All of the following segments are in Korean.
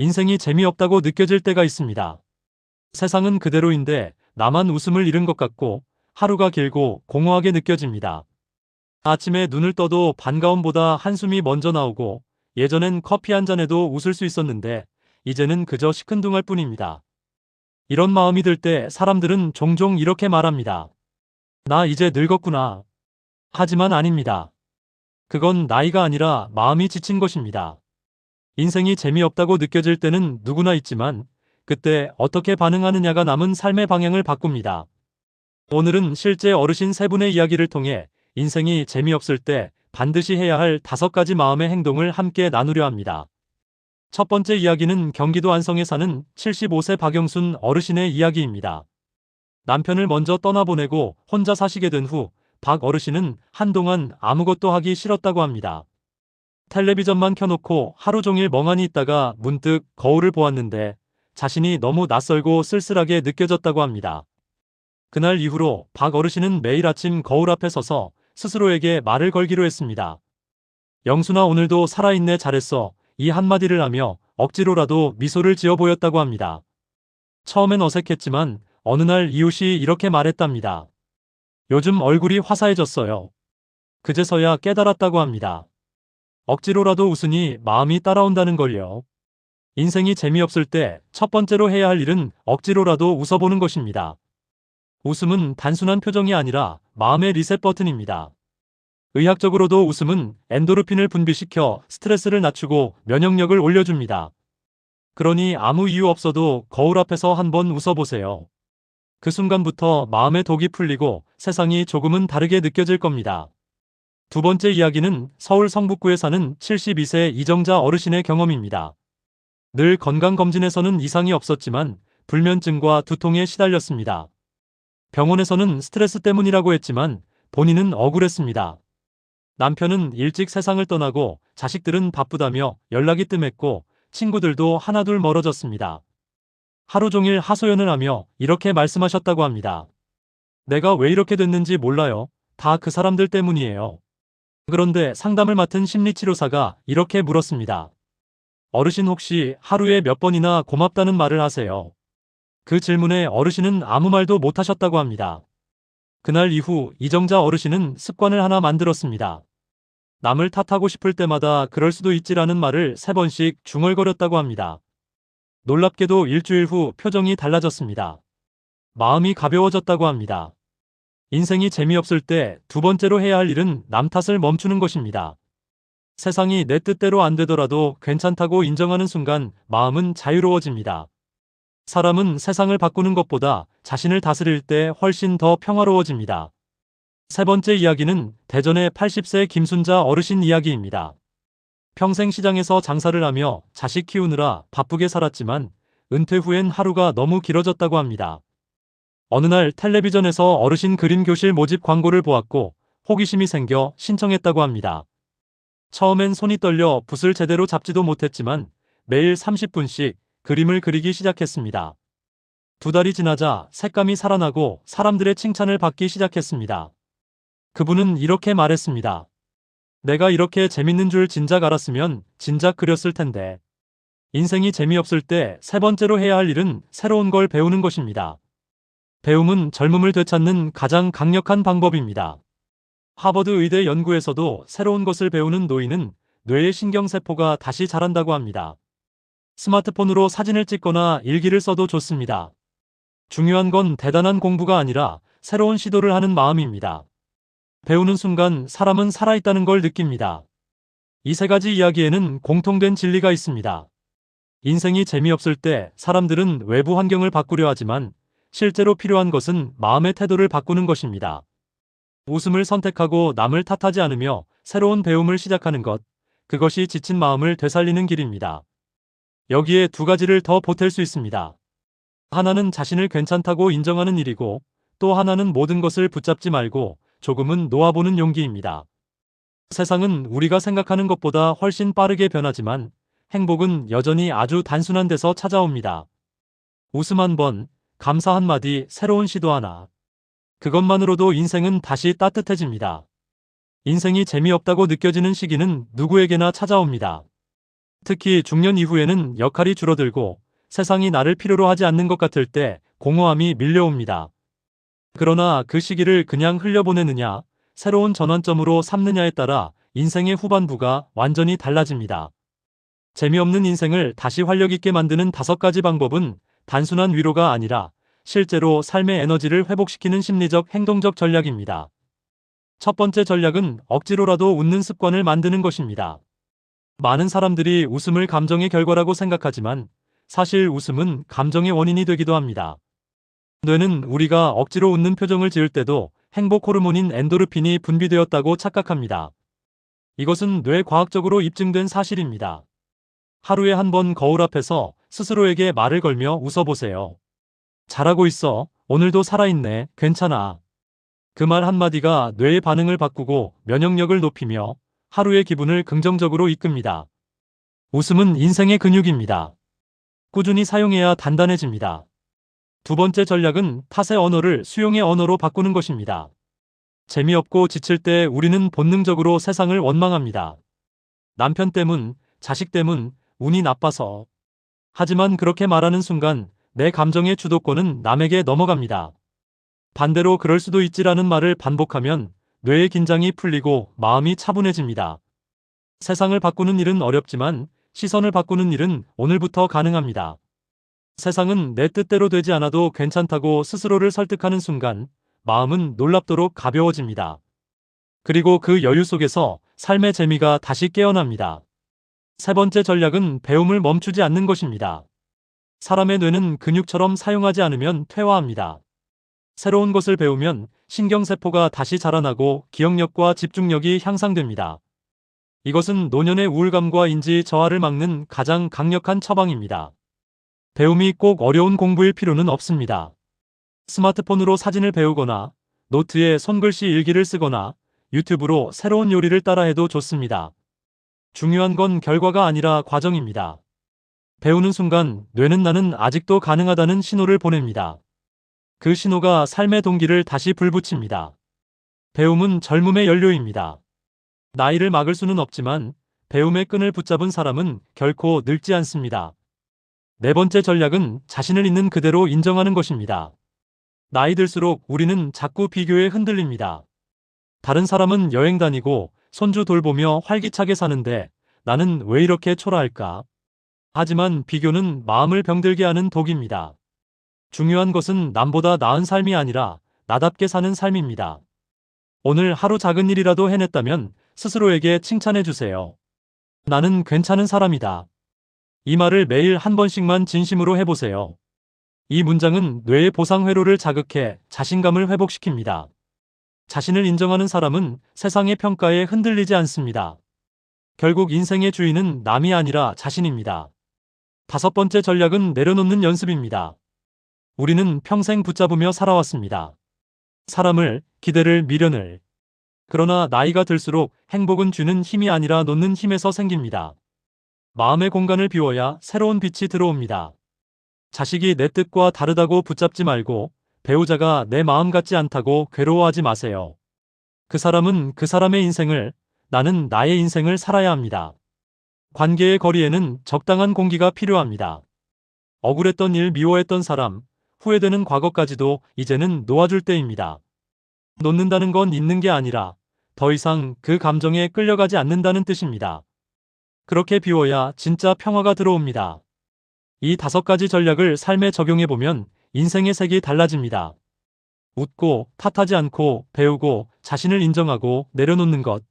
인생이 재미없다고 느껴질 때가 있습니다. 세상은 그대로인데 나만 웃음을 잃은 것 같고 하루가 길고 공허하게 느껴집니다. 아침에 눈을 떠도 반가움보다 한숨이 먼저 나오고 예전엔 커피 한 잔에도 웃을 수 있었는데 이제는 그저 시큰둥할 뿐입니다. 이런 마음이 들 때 사람들은 종종 이렇게 말합니다. 나 이제 늙었구나. 하지만 아닙니다. 그건 나이가 아니라 마음이 지친 것입니다. 인생이 재미없다고 느껴질 때는 누구나 있지만 그때 어떻게 반응하느냐가 남은 삶의 방향을 바꿉니다. 오늘은 실제 어르신 세 분의 이야기를 통해 인생이 재미없을 때 반드시 해야 할 다섯 가지 마음의 행동을 함께 나누려 합니다. 첫 번째 이야기는 경기도 안성에 사는 75세 박영순 어르신의 이야기입니다. 남편을 먼저 떠나보내고 혼자 사시게 된 후 박 어르신은 한동안 아무것도 하기 싫었다고 합니다. 텔레비전만 켜놓고 하루 종일 멍하니 있다가 문득 거울을 보았는데 자신이 너무 낯설고 쓸쓸하게 느껴졌다고 합니다. 그날 이후로 박 어르신은 매일 아침 거울 앞에 서서 스스로에게 말을 걸기로 했습니다. 영순아 오늘도 살아있네 잘했어 이 한마디를 하며 억지로라도 미소를 지어 보였다고 합니다. 처음엔 어색했지만 어느 날 이웃이 이렇게 말했답니다. 요즘 얼굴이 화사해졌어요. 그제서야 깨달았다고 합니다. 억지로라도 웃으니 마음이 따라온다는 걸요. 인생이 재미없을 때 첫 번째로 해야 할 일은 억지로라도 웃어보는 것입니다. 웃음은 단순한 표정이 아니라 마음의 리셋 버튼입니다. 의학적으로도 웃음은 엔도르핀을 분비시켜 스트레스를 낮추고 면역력을 올려줍니다. 그러니 아무 이유 없어도 거울 앞에서 한번 웃어보세요. 그 순간부터 마음의 독이 풀리고 세상이 조금은 다르게 느껴질 겁니다. 두 번째 이야기는 서울 성북구에 사는 72세 이정자 어르신의 경험입니다. 늘 건강검진에서는 이상이 없었지만 불면증과 두통에 시달렸습니다. 병원에서는 스트레스 때문이라고 했지만 본인은 억울했습니다. 남편은 일찍 세상을 떠나고 자식들은 바쁘다며 연락이 뜸했고 친구들도 하나둘 멀어졌습니다. 하루 종일 하소연을 하며 이렇게 말씀하셨다고 합니다. 내가 왜 이렇게 됐는지 몰라요. 다 그 사람들 때문이에요. 그런데 상담을 맡은 심리치료사가 이렇게 물었습니다. 어르신 혹시 하루에 몇 번이나 고맙다는 말을 하세요? 그 질문에 어르신은 아무 말도 못 하셨다고 합니다. 그날 이후 이정자 어르신은 습관을 하나 만들었습니다. 남을 탓하고 싶을 때마다 그럴 수도 있지라는 말을 세 번씩 중얼거렸다고 합니다. 놀랍게도 일주일 후 표정이 달라졌습니다. 마음이 가벼워졌다고 합니다. 인생이 재미없을 때 두 번째로 해야 할 일은 남 탓을 멈추는 것입니다. 세상이 내 뜻대로 안 되더라도 괜찮다고 인정하는 순간 마음은 자유로워집니다. 사람은 세상을 바꾸는 것보다 자신을 다스릴 때 훨씬 더 평화로워집니다. 세 번째 이야기는 대전의 80세 김순자 어르신 이야기입니다. 평생 시장에서 장사를 하며 자식 키우느라 바쁘게 살았지만 은퇴 후엔 하루가 너무 길어졌다고 합니다. 어느 날 텔레비전에서 어르신 그림 교실 모집 광고를 보았고 호기심이 생겨 신청했다고 합니다. 처음엔 손이 떨려 붓을 제대로 잡지도 못했지만 매일 30분씩 그림을 그리기 시작했습니다. 두 달이 지나자 색감이 살아나고 사람들의 칭찬을 받기 시작했습니다. 그분은 이렇게 말했습니다. 내가 이렇게 재밌는 줄 진작 알았으면 진작 그렸을 텐데. 인생이 재미없을 때 세 번째로 해야 할 일은 새로운 걸 배우는 것입니다. 배움은 젊음을 되찾는 가장 강력한 방법입니다. 하버드 의대 연구에서도 새로운 것을 배우는 노인은 뇌의 신경세포가 다시 자란다고 합니다. 스마트폰으로 사진을 찍거나 일기를 써도 좋습니다. 중요한 건 대단한 공부가 아니라 새로운 시도를 하는 마음입니다. 배우는 순간 사람은 살아있다는 걸 느낍니다. 이 세 가지 이야기에는 공통된 진리가 있습니다. 인생이 재미없을 때 사람들은 외부 환경을 바꾸려 하지만 실제로 필요한 것은 마음의 태도를 바꾸는 것입니다. 웃음을 선택하고 남을 탓하지 않으며 새로운 배움을 시작하는 것, 그것이 지친 마음을 되살리는 길입니다. 여기에 두 가지를 더 보탤 수 있습니다. 하나는 자신을 괜찮다고 인정하는 일이고 또 하나는 모든 것을 붙잡지 말고 조금은 놓아보는 용기입니다. 세상은 우리가 생각하는 것보다 훨씬 빠르게 변하지만 행복은 여전히 아주 단순한 데서 찾아옵니다. 웃음 한 번, 감사 한마디, 새로운 시도 하나. 그것만으로도 인생은 다시 따뜻해집니다. 인생이 재미없다고 느껴지는 시기는 누구에게나 찾아옵니다. 특히 중년 이후에는 역할이 줄어들고 세상이 나를 필요로 하지 않는 것 같을 때 공허함이 밀려옵니다. 그러나 그 시기를 그냥 흘려보내느냐, 새로운 전환점으로 삼느냐에 따라 인생의 후반부가 완전히 달라집니다. 재미없는 인생을 다시 활력 있게 만드는 다섯 가지 방법은 단순한 위로가 아니라 실제로 삶의 에너지를 회복시키는 심리적 행동적 전략입니다. 첫 번째 전략은 억지로라도 웃는 습관을 만드는 것입니다. 많은 사람들이 웃음을 감정의 결과라고 생각하지만 사실 웃음은 감정의 원인이 되기도 합니다. 뇌는 우리가 억지로 웃는 표정을 지을 때도 행복 호르몬인 엔도르핀이 분비되었다고 착각합니다. 이것은 뇌 과학적으로 입증된 사실입니다. 하루에 한 번 거울 앞에서 스스로에게 말을 걸며 웃어보세요. 잘하고 있어. 오늘도 살아있네. 괜찮아. 그 말 한마디가 뇌의 반응을 바꾸고 면역력을 높이며 하루의 기분을 긍정적으로 이끕니다. 웃음은 인생의 근육입니다. 꾸준히 사용해야 단단해집니다. 두 번째 전략은 탓의 언어를 수용의 언어로 바꾸는 것입니다. 재미없고 지칠 때 우리는 본능적으로 세상을 원망합니다. 남편 때문, 자식 때문, 운이 나빠서. 하지만 그렇게 말하는 순간 내 감정의 주도권은 남에게 넘어갑니다. 반대로 그럴 수도 있지라는 말을 반복하면 뇌의 긴장이 풀리고 마음이 차분해집니다. 세상을 바꾸는 일은 어렵지만 시선을 바꾸는 일은 오늘부터 가능합니다. 세상은 내 뜻대로 되지 않아도 괜찮다고 스스로를 설득하는 순간 마음은 놀랍도록 가벼워집니다. 그리고 그 여유 속에서 삶의 재미가 다시 깨어납니다. 세 번째 전략은 배움을 멈추지 않는 것입니다. 사람의 뇌는 근육처럼 사용하지 않으면 퇴화합니다. 새로운 것을 배우면 신경세포가 다시 자라나고 기억력과 집중력이 향상됩니다. 이것은 노년의 우울감과 인지 저하를 막는 가장 강력한 처방입니다. 배움이 꼭 어려운 공부일 필요는 없습니다. 스마트폰으로 사진을 배우거나 노트에 손글씨 일기를 쓰거나 유튜브로 새로운 요리를 따라해도 좋습니다. 중요한 건 결과가 아니라 과정입니다. 배우는 순간 뇌는 나는 아직도 가능하다는 신호를 보냅니다. 그 신호가 삶의 동기를 다시 불붙입니다. 배움은 젊음의 연료입니다. 나이를 막을 수는 없지만 배움의 끈을 붙잡은 사람은 결코 늙지 않습니다. 네 번째 전략은 자신을 있는 그대로 인정하는 것입니다. 나이 들수록 우리는 자꾸 비교에 흔들립니다. 다른 사람은 여행 다니고 손주 돌보며 활기차게 사는데 나는 왜 이렇게 초라할까? 하지만 비교는 마음을 병들게 하는 독입니다. 중요한 것은 남보다 나은 삶이 아니라 나답게 사는 삶입니다. 오늘 하루 작은 일이라도 해냈다면 스스로에게 칭찬해 주세요. 나는 괜찮은 사람이다. 이 말을 매일 한 번씩만 진심으로 해보세요. 이 문장은 뇌의 보상 회로를 자극해 자신감을 회복시킵니다. 자신을 인정하는 사람은 세상의 평가에 흔들리지 않습니다. 결국 인생의 주인은 남이 아니라 자신입니다. 다섯 번째 전략은 내려놓는 연습입니다. 우리는 평생 붙잡으며 살아왔습니다. 사람을, 기대를, 미련을. 그러나 나이가 들수록 행복은 주는 힘이 아니라 놓는 힘에서 생깁니다. 마음의 공간을 비워야 새로운 빛이 들어옵니다. 자식이 내 뜻과 다르다고 붙잡지 말고 배우자가 내 마음 같지 않다고 괴로워하지 마세요. 그 사람은 그 사람의 인생을, 나는 나의 인생을 살아야 합니다. 관계의 거리에는 적당한 공기가 필요합니다. 억울했던 일 미워했던 사람, 후회되는 과거까지도 이제는 놓아줄 때입니다. 놓는다는 건 있는 게 아니라 더 이상 그 감정에 끌려가지 않는다는 뜻입니다. 그렇게 비워야 진짜 평화가 들어옵니다. 이 다섯 가지 전략을 삶에 적용해보면 인생의 색이 달라집니다. 웃고 탓하지 않고 배우고 자신을 인정하고 내려놓는 것.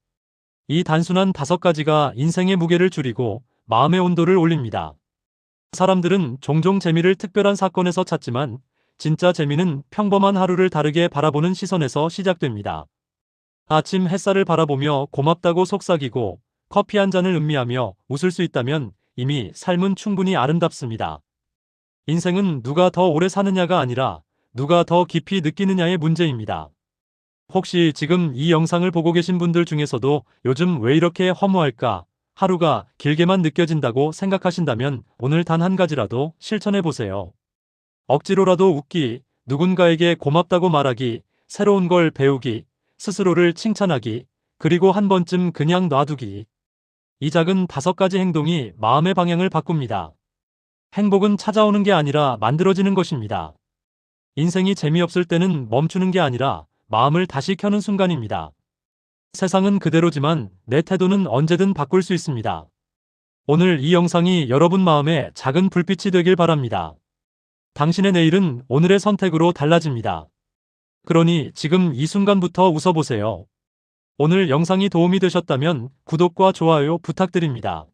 이 단순한 다섯 가지가 인생의 무게를 줄이고 마음의 온도를 올립니다. 사람들은 종종 재미를 특별한 사건에서 찾지만 진짜 재미는 평범한 하루를 다르게 바라보는 시선에서 시작됩니다. 아침 햇살을 바라보며 고맙다고 속삭이고 커피 한 잔을 음미하며 웃을 수 있다면 이미 삶은 충분히 아름답습니다. 인생은 누가 더 오래 사느냐가 아니라 누가 더 깊이 느끼느냐의 문제입니다. 혹시 지금 이 영상을 보고 계신 분들 중에서도 요즘 왜 이렇게 허무할까? 하루가 길게만 느껴진다고 생각하신다면 오늘 단 한 가지라도 실천해 보세요. 억지로라도 웃기, 누군가에게 고맙다고 말하기, 새로운 걸 배우기, 스스로를 칭찬하기, 그리고 한 번쯤 그냥 놔두기. 이 작은 다섯 가지 행동이 마음의 방향을 바꿉니다. 행복은 찾아오는 게 아니라 만들어지는 것입니다. 인생이 재미없을 때는 멈추는 게 아니라 마음을 다시 켜는 순간입니다. 세상은 그대로지만 내 태도는 언제든 바꿀 수 있습니다. 오늘 이 영상이 여러분 마음에 작은 불빛이 되길 바랍니다. 당신의 내일은 오늘의 선택으로 달라집니다. 그러니 지금 이 순간부터 웃어보세요. 오늘 영상이 도움이 되셨다면 구독과 좋아요 부탁드립니다.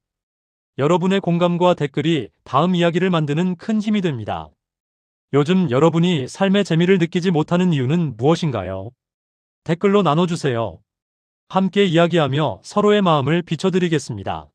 여러분의 공감과 댓글이 다음 이야기를 만드는 큰 힘이 됩니다. 요즘 여러분이 삶의 재미를 느끼지 못하는 이유는 무엇인가요? 댓글로 나눠주세요. 함께 이야기하며 서로의 마음을 비춰드리겠습니다.